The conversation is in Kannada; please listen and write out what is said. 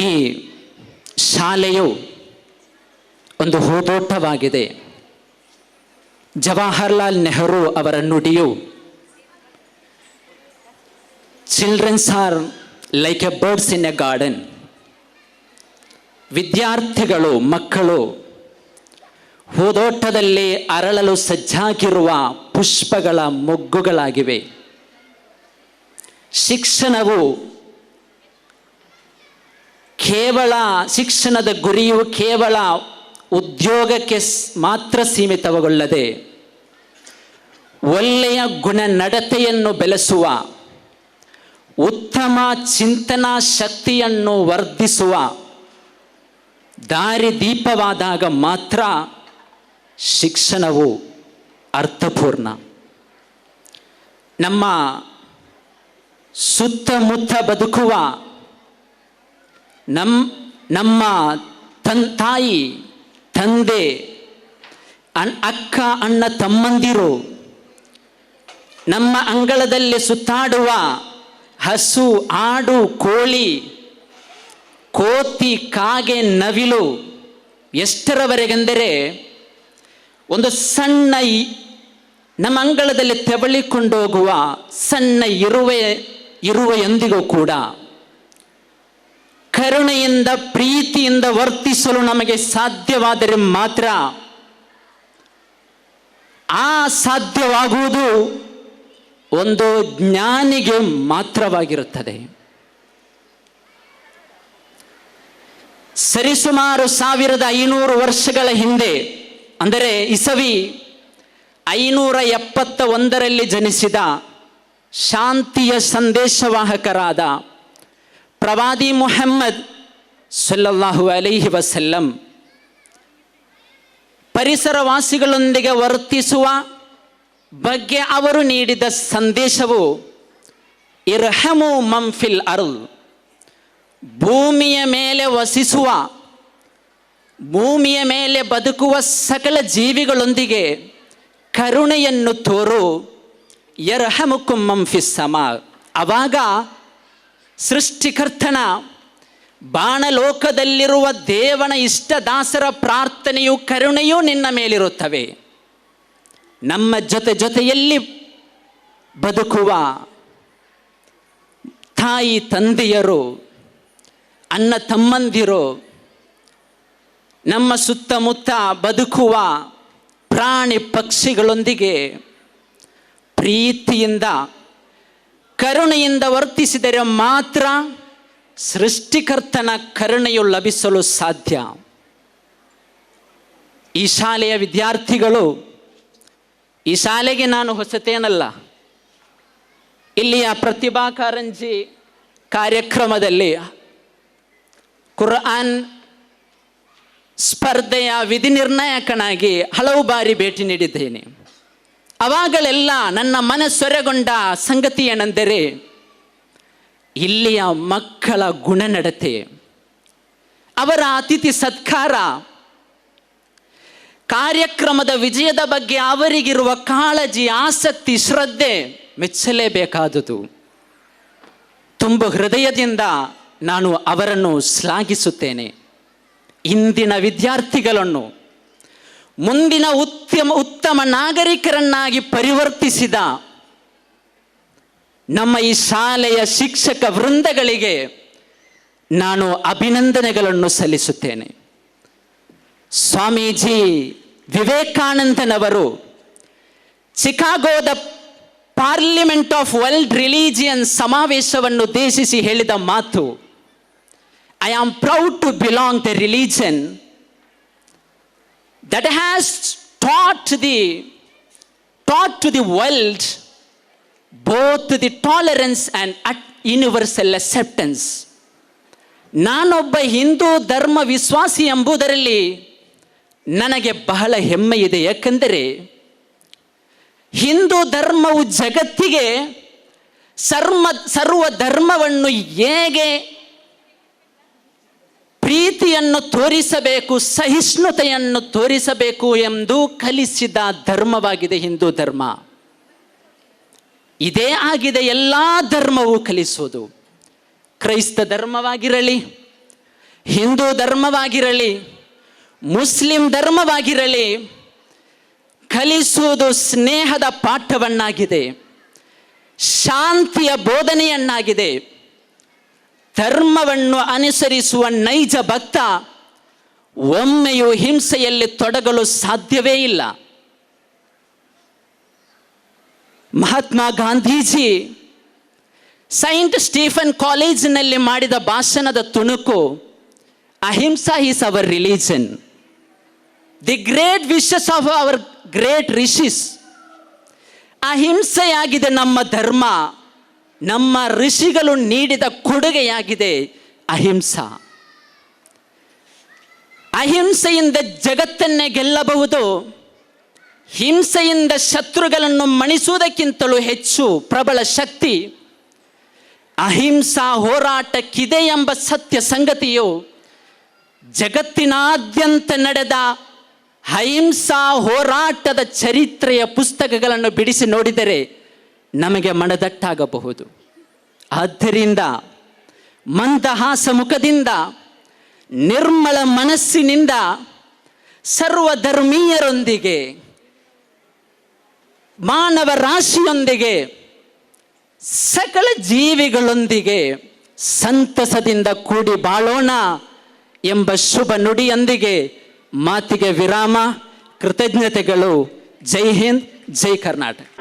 ಈ ಶಾಲೆಯು ಒಂದು ಹೂದೋಟವಾಗಿದೆ. ಜವಾಹರ್ಲಾಲ್ ನೆಹರು ಅವರ ನುಡಿಯು childrens are like a birds in a garden ವಿದ್ಯಾರ್ಥಿಗಳು, ಮಕ್ಕಳು ಹೂದೋಟದಲ್ಲಿ ಅರಳಲು ಸಜ್ಜಾಗಿರುವ ಪುಷ್ಪಗಳ ಮೊಗ್ಗುಗಳಾಗಿವೆ. ಶಿಕ್ಷಣವು ಕೇವಲ ಶಿಕ್ಷಣದ ಗುರಿಯು ಕೇವಲ ಉದ್ಯೋಗಕ್ಕೆ ಮಾತ್ರ ಸೀಮಿತಗೊಳ್ಳದೆ ಒಳ್ಳೆಯ ಗುಣ ನಡತೆಯನ್ನು ಬೆಳೆಸುವ, ಉತ್ತಮ ಚಿಂತನಾ ಶಕ್ತಿಯನ್ನು ವರ್ಧಿಸುವ ದಾರಿದೀಪವಾದಾಗ ಮಾತ್ರ ಶಿಕ್ಷಣವು ಅರ್ಥಪೂರ್ಣ. ನಮ್ಮ ಸುತ್ತಮುತ್ತ ಬದುಕುವ ನಮ್, ನಮ್ಮ ತನ್, ತಾಯಿ, ತಂದೆ, ಅನ್, ಅಕ್ಕ, ಅಣ್ಣ, ತಮ್ಮಂದಿರು, ನಮ್ಮ ಅಂಗಳದಲ್ಲಿ ಸುತ್ತಾಡುವ ಹಸು, ಆಡು, ಕೋಳಿ, ಕೋತಿ, ಕಾಗೆ, ನವಿಲು ಎಷ್ಟರವರೆಗೆಂದರೆ ಒಂದು ಸಣ್ಣ ನಮ್ಮ ಅಂಗಳದಲ್ಲಿ ತೆವಳಿಕೊಂಡೋಗುವ ಸಣ್ಣ ಇರುವೆ, ಇರುವೆಯೊಂದಿಗೂ ಕೂಡ. ಕರುಣೆಯಿಂದ, ಪ್ರೀತಿಯಿಂದ ವರ್ತಿಸಲು ನಮಗೆ ಸಾಧ್ಯವಾದರೆ ಮಾತ್ರ ಆ ಸಾಧ್ಯವಾಗುವುದು ಒಂದು ಜ್ಞಾನಿಗೆ ಮಾತ್ರವಾಗಿರುತ್ತದೆ. ಸರಿಸುಮಾರು ಸಾವಿರದ ಐನೂರು ವರ್ಷಗಳ ಹಿಂದೆ, ಅಂದರೆ ಇಸವಿ ಐನೂರ ಎಪ್ಪತ್ತ ಒಂದರಲ್ಲಿ ಜನಿಸಿದ ಶಾಂತಿಯ ಸಂದೇಶವಾಹಕರಾದ ಪ್ರವಾದಿ ಮುಹಮ್ಮದ್ ಸಲ್ಲಲ್ಲಾಹು ಅಲೈಹಿ ವಸಲ್ಲಂ ಪರಿಸರವಾಸಿಗಳೊಂದಿಗೆ ವರ್ತಿಸುವ ಬಗ್ಗೆ ಅವರು ನೀಡಿದ ಸಂದೇಶವು ಇರ್ಹಮು ಮಂಫಿಲ್ ಅರುಲ್ ಭೂಮಿಯ ಮೇಲೆ ವಸಿಸುವ ಭೂಮಿಯ ಮೇಲೆ ಬದುಕುವ ಸಕಲ ಜೀವಿಗಳೊಂದಿಗೆ ಕರುಣೆಯನ್ನು ತೋರು ಯರ್ಹಮುಕುಂ ಮಂಫಿಸ್ ಸಮ ಅವಾಗ ಸೃಷ್ಟಿಕರ್ತನ ಬಾಣಲೋಕದಲ್ಲಿರುವ ದೇವನ ಇಷ್ಟ ದಾಸರ ಪ್ರಾರ್ಥನೆಯು ಕರುಣೆಯೂ ನಿನ್ನ ಮೇಲಿರುತ್ತವೆ. ನಮ್ಮ ಜೊತೆ ಜೊತೆಯಲ್ಲಿ ಬದುಕುವ ತಾಯಿ ತಂದೆಯರು ಅಣ್ಣ ತಮ್ಮಂದಿರು, ನಮ್ಮ ಸುತ್ತಮುತ್ತ ಬದುಕುವ ಪ್ರಾಣಿ ಪಕ್ಷಿಗಳೊಂದಿಗೆ ಪ್ರೀತಿಯಿಂದ ಕರುಣೆಯಿಂದ ವರ್ತಿಸಿದರೆ ಮಾತ್ರ ಸೃಷ್ಟಿಕರ್ತನ ಕರುಣೆಯು ಲಭಿಸಲು ಸಾಧ್ಯ. ಈ ಶಾಲೆಯ ವಿದ್ಯಾರ್ಥಿಗಳು, ಈ ಶಾಲೆಗೆ ನಾನು ಹೊಸತೇನಲ್ಲ. ಇಲ್ಲಿಯ ಪ್ರತಿಭಾ ಕಾರಂಜಿ ಕಾರ್ಯಕ್ರಮದಲ್ಲಿ ಕುರ್ಆನ್ ಸ್ಪರ್ಧೆಯ ವಿಧಿ ನಿರ್ಣಾಯಕನಾಗಿ ಹಲವು ಬಾರಿ ಭೇಟಿ ನೀಡಿದ್ದೇನೆ. ಅವಾಗಲೆಲ್ಲ ನನ್ನ ಮನಸ್ಸೊರೆಗೊಂಡ ಸಂಗತಿ ಏನೆಂದರೆ, ಇಲ್ಲಿಯ ಮಕ್ಕಳ ಗುಣನಡತೆ, ಅವರ ಅತಿಥಿ ಸತ್ಕಾರ, ಕಾರ್ಯಕ್ರಮದ ವಿಜಯದ ಬಗ್ಗೆ ಅವರಿಗಿರುವ ಕಾಳಜಿ, ಆಸಕ್ತಿ, ಶ್ರದ್ಧೆ ಮೆಚ್ಚಲೇಬೇಕಾದುದು. ತುಂಬ ಹೃದಯದಿಂದ ನಾನು ಅವರನ್ನು ಶ್ಲಾಘಿಸುತ್ತೇನೆ. ಇಂದಿನ ವಿದ್ಯಾರ್ಥಿಗಳನ್ನು ಮುಂದಿನ ಉತ್ತಮ ಉತ್ತಮ ನಾಗರಿಕರನ್ನಾಗಿ ಪರಿವರ್ತಿಸಿದ ನಮ್ಮ ಈ ಶಾಲೆಯ ಶಿಕ್ಷಕ ವೃಂದಗಳಿಗೆ ನಾನು ಅಭಿನಂದನೆಗಳನ್ನು ಸಲ್ಲಿಸುತ್ತೇನೆ. ಸ್ವಾಮೀಜಿ ವಿವೇಕಾನಂದನವರು ಚಿಕಾಗೋದ ಪಾರ್ಲಿಮೆಂಟ್ ಆಫ್ ವರ್ಲ್ಡ್ ರಿಲಿಜಿಯನ್ ಸಮಾವೇಶವನ್ನು ಉದ್ದೇಶಿಸಿ ಹೇಳಿದ ಮಾತು I am proud to belong the religion that has taught the taught to the world both the tolerance and universal acceptance ನಾನೊಬ್ಬ ಹಿಂದೂ ಧರ್ಮ ವಿಶ್ವಾಸಿ ಎಂಬುದರಲ್ಲಿ ನನಗೆ ಬಹಳ ಹೆಮ್ಮೆ ಇದೆ ಯಾಕೆಂದರೆ ಹಿಂದೂ ಧರ್ಮವು ಜಗತ್ತಿಗೆ ಸರ್ಮ ಸರ್ವ ಧರ್ಮವನ್ನು ಹೇಗೆ ಪ್ರೀತಿಯನ್ನು ತೋರಿಸಬೇಕು, ಸಹಿಷ್ಣುತೆಯನ್ನು ತೋರಿಸಬೇಕು ಎಂದು ಕಲಿಸಿದ ಧರ್ಮವಾಗಿದೆ ಹಿಂದೂ ಧರ್ಮ. ಇದೇ ಆಗಿದೆ ಎಲ್ಲ ಧರ್ಮವು ಕಲಿಸುವುದು. ಕ್ರೈಸ್ತ ಧರ್ಮವಾಗಿರಲಿ, ಹಿಂದೂ ಧರ್ಮವಾಗಿರಲಿ, ಮುಸ್ಲಿಂ ಧರ್ಮವಾಗಿರಲಿ, ಕಲಿಸುವುದು ಸ್ನೇಹದ ಪಾಠವನ್ನಾಗಿದೆ, ಶಾಂತಿಯ ಬೋಧನೆಯನ್ನಾಗಿದೆ. ಧರ್ಮವನ್ನು ಅನುಸರಿಸುವ ನೈಜ ಭಕ್ತ ಒಮ್ಮೆಯೂ ಹಿಂಸೆಯಲ್ಲಿ ತೊಡಗಲು ಸಾಧ್ಯವೇ ಇಲ್ಲ. ಮಹಾತ್ಮ ಗಾಂಧೀಜಿ ಸೈಂಟ್ ಸ್ಟೀಫನ್ ಕಾಲೇಜಿನಲ್ಲಿ ಮಾಡಿದ ಭಾಷಣದ ತುಣುಕು, ahimsa is our religion. The great wishes of our great rishis. ಅಹಿಂಸೆಯಾಗಿದೆ ನಮ್ಮ ಧರ್ಮ. ನಮ್ಮ ಋಷಿಗಳು ನೀಡಿದ ಕೊಡುಗೆಯಾಗಿದೆ ಅಹಿಂಸಾ. ಅಹಿಂಸೆಯಿಂದ ಜಗತ್ತನ್ನೇ ಗೆಲ್ಲಬಹುದು, ಹಿಂಸೆಯಿಂದ ಶತ್ರುಗಳನ್ನು ಮಣಿಸುವುದಕ್ಕಿಂತಲೂ ಹೆಚ್ಚು ಪ್ರಬಲ ಶಕ್ತಿ, ಅಹಿಂಸಾ ಹೋರಾಟಕ್ಕಿದೆ ಎಂಬ ಸತ್ಯ ಸಂಗತಿಯು ಜಗತ್ತಿನಾದ್ಯಂತ ನಡೆದ ಅಹಿಂಸಾ ಹೋರಾಟದ ಚರಿತ್ರೆಯ ಪುಸ್ತಕಗಳನ್ನು ಬಿಡಿಸಿ ನೋಡಿದರೆ ನಮಗೆ ಮನದಟ್ಟಾಗಬಹುದು. ಆದ್ದರಿಂದ ಮಂದಹಾಸ ಮುಖದಿಂದ, ನಿರ್ಮಲ ಮನಸ್ಸಿನಿಂದ ಸರ್ವಧರ್ಮೀಯರೊಂದಿಗೆ ಮಾನವ ರಾಶಿಯೊಂದಿಗೆ, ಸಕಲ ಜೀವಿಗಳೊಂದಿಗೆ ಸಂತಸದಿಂದ ಕೂಡಿ ಬಾಳೋಣ ಎಂಬ ಶುಭ ನುಡಿಯೊಂದಿಗೆ ಮಾತಿಗೆ ವಿರಾಮ. ಕೃತಜ್ಞತೆಗಳು. ಜೈ ಹಿಂದ್, ಜೈ ಕರ್ನಾಟಕ.